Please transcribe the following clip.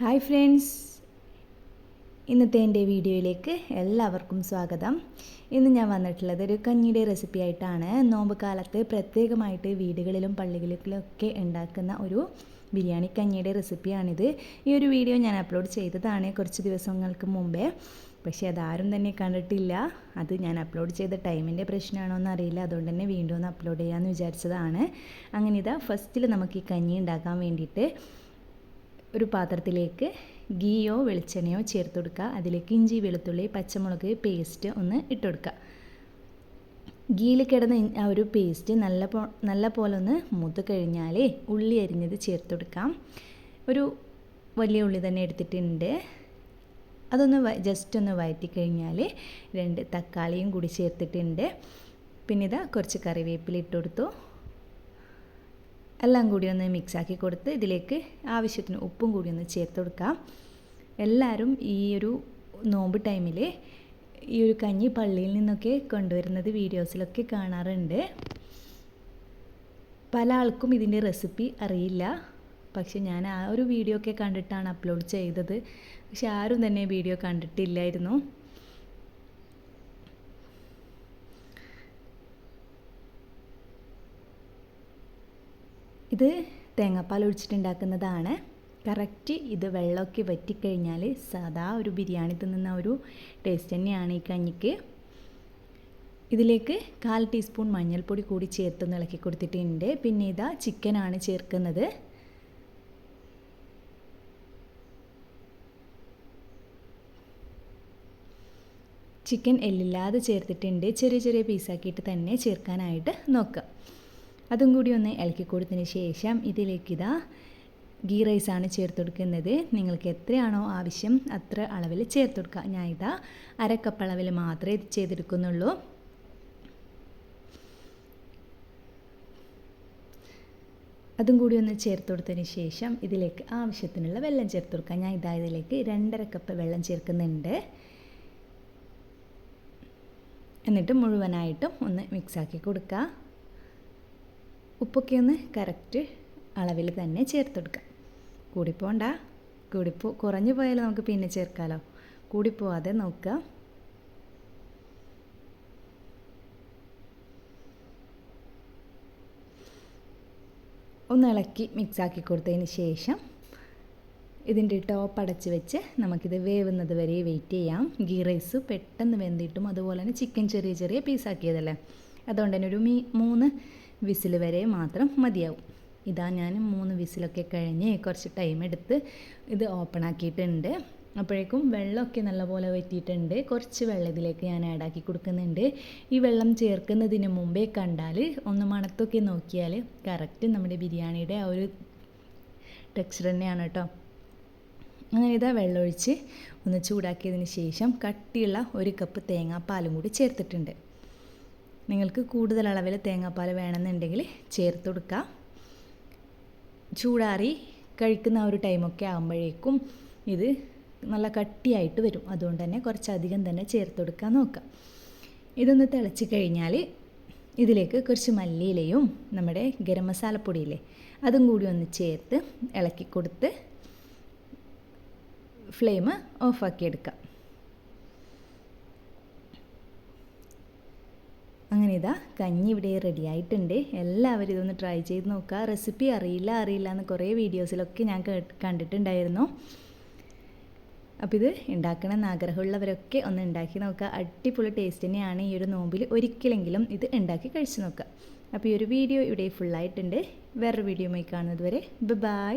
Hi friends ഇന്നത്തെ എന്റെ വീഡിയോയിലേക്ക് എല്ലാവർക്കും സ്വാഗതം. ഇന്ന് ഞാൻ വന്നിട്ടുള്ളത് ഒരു കഞ്ഞിയുടെ റെസിപ്പി ആയിട്ടാണ്. നോമ്പ് കാലത്ത് പ്രത്യേകമായിട്ട് വീടുകളിലും പള്ളികളിലും ഒക്കെ ഉണ്ടാക്കുന്ന ഒരു ബിരിയാണി കഞ്ഞിയുടെ റെസിപ്പിയാണിത് ഈ ഒരു വീഡിയോ ഞാൻ അപ്ലോഡ് ചെയ്തതാണ് കുറച്ച് ദിവസങ്ങൾക്ക് മുമ്പേ. പക്ഷേ അതാരും തന്നെ കണ്ടിട്ടില്ല. അത് ഞാൻ അപ്ലോഡ് ചെയ്ത ടൈമിന്റെ പ്രശ്നമാണോ എന്ന് അറിയില്ല അതുകൊണ്ട് തന്നെ വീണ്ടും ഒന്ന് അപ്ലോഡ് ചെയ്യാമെന്ന് വിചാരിച്ചതാണ്. അങ്ങനെ ഇതാ ഫസ്റ്റിൽ നമുക്ക് ഈ കഞ്ഞി ഉണ്ടാക്കാൻ വേണ്ടിയിട്ട് ഒരു പാത്രത്തിലേക്ക് ഗീയോ വെളിച്ചെണ്ണയോ ചേർത്ത് കൊടുക്കുക. അതിലേക്ക് ഇഞ്ചി വെളുത്തുള്ളി പച്ചമുളക് പേസ്റ്റ് ഒന്ന് ഇട്ട് കൊടുക്കുക. ഗീയിൽ കിടന്ന ആ ഒരു പേസ്റ്റ് നല്ല പോ നല്ല പോലെ ഒന്ന് മൂത്ത് കഴിഞ്ഞാൽ ഉള്ളി അരിഞ്ഞത് ചേർത്ത് കൊടുക്കാം. ഒരു വലിയ ഉള്ളി തന്നെ എടുത്തിട്ടുണ്ട്. അതൊന്ന് ജസ്റ്റ് ഒന്ന് വഴറ്റി കഴിഞ്ഞാൽ രണ്ട് തക്കാളിയും കൂടി ചേർത്തിട്ടുണ്ട്. പിന്നെ ഇതാ കുറച്ച് കറിവേപ്പില ഇട്ട് കൊടുത്തു. എല്ലാം കൂടി ഒന്ന് മിക്സാക്കി കൊടുത്ത് ഇതിലേക്ക് ആവശ്യത്തിന് ഉപ്പും കൂടി ഒന്ന് ചേർത്ത് കൊടുക്കാം. എല്ലാവരും ഈ ഒരു നോമ്പ് ടൈമിൽ ഈ ഒരു കഞ്ഞി പള്ളിയിൽ നിന്നൊക്കെ കൊണ്ടുവരുന്നത് വീഡിയോസിലൊക്കെ കാണാറുണ്ട്. പല ആൾക്കും ഇതിന്റെ റെസിപ്പി അറിയില്ല. പക്ഷെ ഞാൻ ആ ഒരു വീഡിയോ ഒക്കെ കണ്ടിട്ടാണ് അപ്ലോഡ് ചെയ്തത്. പക്ഷെ ആരും തന്നെ വീഡിയോ കണ്ടിട്ടില്ലായിരുന്നു. ഇത് തേങ്ങാപ്പാൽ ഒഴിച്ചിട്ടുണ്ടാക്കുന്നതാണ്. കറക്റ്റ് ഇത് വെള്ളമൊക്കെ വറ്റിക്കഴിഞ്ഞാൽ സാധാ ഒരു ബിരിയാണി തിന്നുന്ന ഒരു ടേസ്റ്റ് തന്നെയാണ് ഈ കഞ്ഞിക്ക്. ഇതിലേക്ക് കാൽ ടീസ്പൂൺ മഞ്ഞൾപ്പൊടി കൂടി ചേർത്ത് ഇളക്കി കൊടുത്തിട്ടുണ്ട്. പിന്നെ ഇതാ ചിക്കനാണ് ചേർക്കുന്നത്. ചിക്കൻ എല്ലില്ലാതെ ചേർത്തിട്ടുണ്ട്. ചെറിയ ചെറിയ പീസാക്കിയിട്ട് തന്നെ ചേർക്കാനായിട്ട് നോക്കുക. അതും കൂടി ഒന്ന് ഇളക്കി കൊടുത്തതിന് ശേഷം ഇതിലേക്ക് ഇതാ ഗീ റൈസ് ആണ് ചേർത്ത് കൊടുക്കുന്നത്. നിങ്ങൾക്ക് എത്രയാണോ ആവശ്യം അത്ര അളവിൽ ചേർത്ത് കൊടുക്കുക ഞാൻ ഇതാ അരക്കപ്പ് അളവിൽ മാത്രമേ ഇത് ചെയ്തെടുക്കുന്നുള്ളൂ. അതും കൂടി ഒന്ന് ചേർത്ത് കൊടുത്തതിന് ശേഷം ഇതിലേക്ക് ആവശ്യത്തിനുള്ള വെള്ളം ചേർത്ത് കൊടുക്കുക ഞാൻ ഇതാ ഇതിലേക്ക് രണ്ടര കപ്പ് വെള്ളം ചേർക്കുന്നുണ്ട്. എന്നിട്ട് മുഴുവനായിട്ടും ഒന്ന് മിക്സാക്കി കൊടുക്കുക ഉപ്പൊക്കെ ഒന്ന് കറക്റ്റ് അളവിൽ തന്നെ ചേർത്തെടുക്കുക കൂടിപ്പോണ്ട കൂടിപ്പോ കുറഞ്ഞു പോയാൽ നമുക്ക് പിന്നെ ചേർക്കാമല്ലോ കൂടിപ്പോവാതെ നോക്കുക. ഒന്ന് ഇളക്കി മിക്സാക്കി കൊടുത്തതിന് ശേഷം ഇതിന്റെ ടോപ്പ് അടച്ച് വെച്ച് നമുക്കിത് വേവുന്നത് വരെ വെയിറ്റ് ചെയ്യാം. ഗീ റൈസ് പെട്ടെന്ന് വെന്തിട്ടും അതുപോലെ തന്നെ ചിക്കൻ ചെറിയ ചെറിയ പീസാക്കിയതല്ലേ അതുകൊണ്ട് തന്നെ ഒരു മീ മൂന്ന് വിസിൽ വരെ മാത്രം മതിയാവും. ഇതാ ഞാൻ മൂന്ന് വിസിലൊക്കെ കഴിഞ്ഞ് കുറച്ച് ടൈം എടുത്ത് ഇത് ഓപ്പൺ ആക്കിയിട്ടുണ്ട്. അപ്പോഴേക്കും വെള്ളമൊക്കെ നല്ലപോലെ വറ്റിയിട്ടുണ്ട്. കുറച്ച് വെള്ളം ഇതിലേക്ക് ഞാൻ ആഡാക്കി കൊടുക്കുന്നുണ്ട്. ഈ വെള്ളം ചേർക്കുന്നതിന് മുമ്പേ കണ്ടാൽ ഒന്ന് മണത്തൊക്കെ നോക്കിയാൽ കറക്റ്റ് നമ്മുടെ ബിരിയാണിയുടെ ആ ഒരു ടെക്സ്ചർ തന്നെയാണ് കേട്ടോ. അങ്ങനെ ഇതാ വെള്ളമൊഴിച്ച് ഒന്ന് ചൂടാക്കിയതിന് ശേഷം കട്ടിയുള്ള ഒരു കപ്പ് തേങ്ങാപ്പാലും കൂടി ചേർത്തിട്ടുണ്ട്. നിങ്ങൾക്ക് കൂടുതൽ അളവിൽ തേങ്ങാപ്പാൽ വേണമെന്നുണ്ടെങ്കിൽ ചേർത്ത് കൊടുക്കുക ചൂടാറി കഴിക്കുന്ന ഒരു ടൈമൊക്കെ ആകുമ്പോഴേക്കും ഇത് നല്ല കട്ടിയായിട്ട് വരും. അതുകൊണ്ട് തന്നെ കുറച്ചധികം തന്നെ ചേർത്ത് കൊടുക്കാൻ നോക്കാം. ഇതൊന്ന് തിളച്ച് കഴിഞ്ഞാൽ ഇതിലേക്ക് കുറച്ച് മല്ലിയിലയും നമ്മുടെ ഗരം മസാലപ്പൊടിയില്ലേ അതും കൂടി ഒന്ന് ചേർത്ത് ഇളക്കി കൊടുത്ത് ഫ്ലെയിം ഓഫാക്കി എടുക്കാം. ഇതാ കഞ്ഞി ഇവിടെ റെഡി ആയിട്ടുണ്ട്. എല്ലാവരും ഇതൊന്ന് ട്രൈ ചെയ്ത് നോക്കുക റെസിപ്പി അറിയില്ല അറിയില്ല എന്ന് കുറേ വീഡിയോസിലൊക്കെ ഞാൻ കണ്ടിട്ടുണ്ടായിരുന്നു. അപ്പോൾ ഇത് ഉണ്ടാക്കണമെന്ന് ആഗ്രഹമുള്ളവരൊക്കെ ഒന്ന് ഉണ്ടാക്കി നോക്കുക അടിപൊളി ടേസ്റ്റ് തന്നെയാണ്. ഈ ഒരു നോമ്പിൽ ഒരിക്കലെങ്കിലും ഇത് ഉണ്ടാക്കി കഴിച്ചു നോക്കുക അപ്പോൾ ഈ ഒരു വീഡിയോ ഇവിടെ ഫുള്ളായിട്ടുണ്ട് വേറൊരു വീഡിയോയുമായി കാണുന്നത് വരെ ബൈ